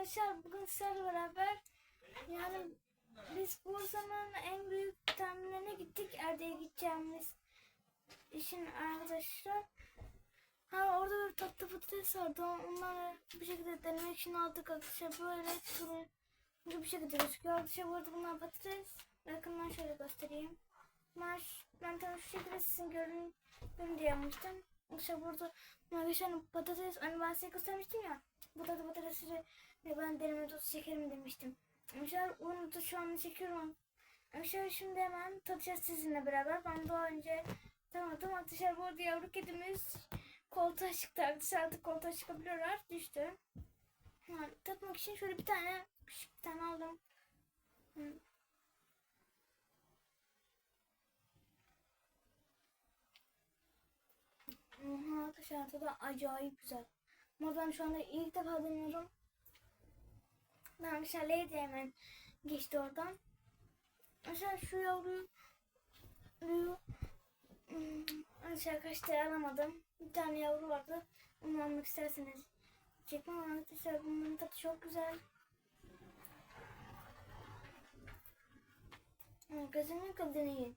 arkadaşlar bugün sizlerle beraber yani biz Bursa'nın en büyük terminaline gittik Erde'ye gideceğimiz işin arkadaşlar. Ha orada bir tatlı patates vardı. Onları bir şekilde denemek için aldık arkadaşlar. Böyle turuncu bir şekilde gözüküyor. Arkadaşlar bu arada bunlar patates. Yakından şöyle göstereyim. Ş- ben tabii şu şekilde sizin görün, görün diye yapmıştım. Arkadaşlar burada arkadaşlar patates hani ben size göstermiştim ya. Bu tadı patatesleri ve ben deneme dostu çekerim demiştim. Arkadaşlar da şu an çekiyorum. Arkadaşlar şimdi hemen tadacağız sizinle beraber. Ben daha önce tamam tamam arkadaşlar bu arada yavru kedimiz koltuğa çıktı. Arkadaşlar artık koltuğa çıkabiliyorlar. Düştü. Yani tatmak için şöyle bir tane küçük bir tane aldım. Hı. Oha arkadaşlar tadı acayip güzel. Ama şu anda ilk defa deniyorum. Ben arkadaşlar Lady hemen geçti oradan. Arkadaşlar şu yavruyu hmm, arkadaşlar kaç tane alamadım. Bir tane yavru vardı. Onu almak isterseniz çekmem arkadaşlar bunların tadı çok güzel. Kesinlikle deneyin.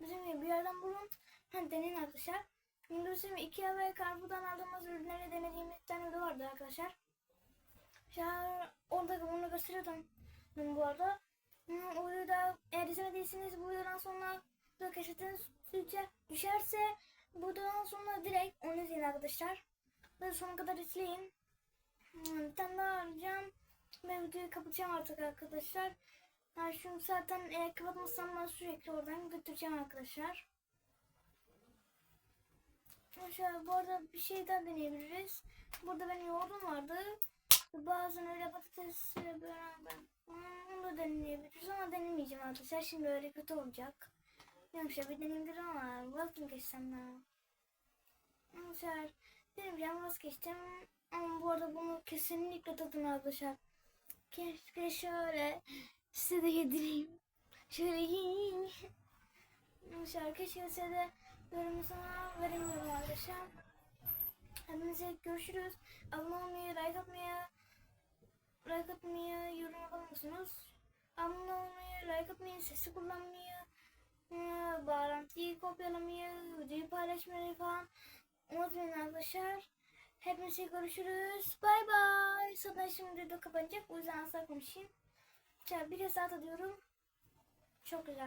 Bizim gibi bir yerden bulun. Ha, deneyin arkadaşlar. Bizim Ikea ve Carrefour'dan aldığımız ürünleri denediğimiz bir tane video vardı arkadaşlar. Ya orada bunu gösteriyordum bu arada. O videoda eğer izlemediyseniz bu videodan sonra da keşfetiniz sürece düşerse bu videodan sonra direkt onu izleyin arkadaşlar. Ve sonuna kadar izleyin. Bir tane daha arayacağım. Ben videoyu kapatacağım artık arkadaşlar. Şunu zaten eğer kapatmazsam ben sürekli oradan götüreceğim arkadaşlar. Arkadaşlar bu arada bir şey daha deneyebiliriz. Burada benim yoğurdum vardı. Bazen öyle patatesle beraber onu da deneyebiliriz ama denemeyeceğim arkadaşlar. Şimdi öyle kötü olacak. Yoksa bir deneyebilirim ama vazgeçsem ya. Arkadaşlar deneyeceğim vazgeçtim. Ama bu arada bunu kesinlikle tadın arkadaşlar. Keşke şöyle size de yedireyim. Şöyle yiyin. Arkadaşlar keşke size de yorumlasana veremiyorum arkadaşlar. Hepinize görüşürüz. Abone olmayı, like atmayı, like atmayı, yorum yapar mısınız? Abone olmayı, like atmayı, sesi kullanmayı, bağlantıyı kopyalamayı, videoyu paylaşmayı falan unutmayın arkadaşlar. Hepinize görüşürüz. Bay bay. Zaten şimdi de kapanacak. O yüzden asla konuşayım. Şöyle bir kez daha tadıyorum. Çok güzel.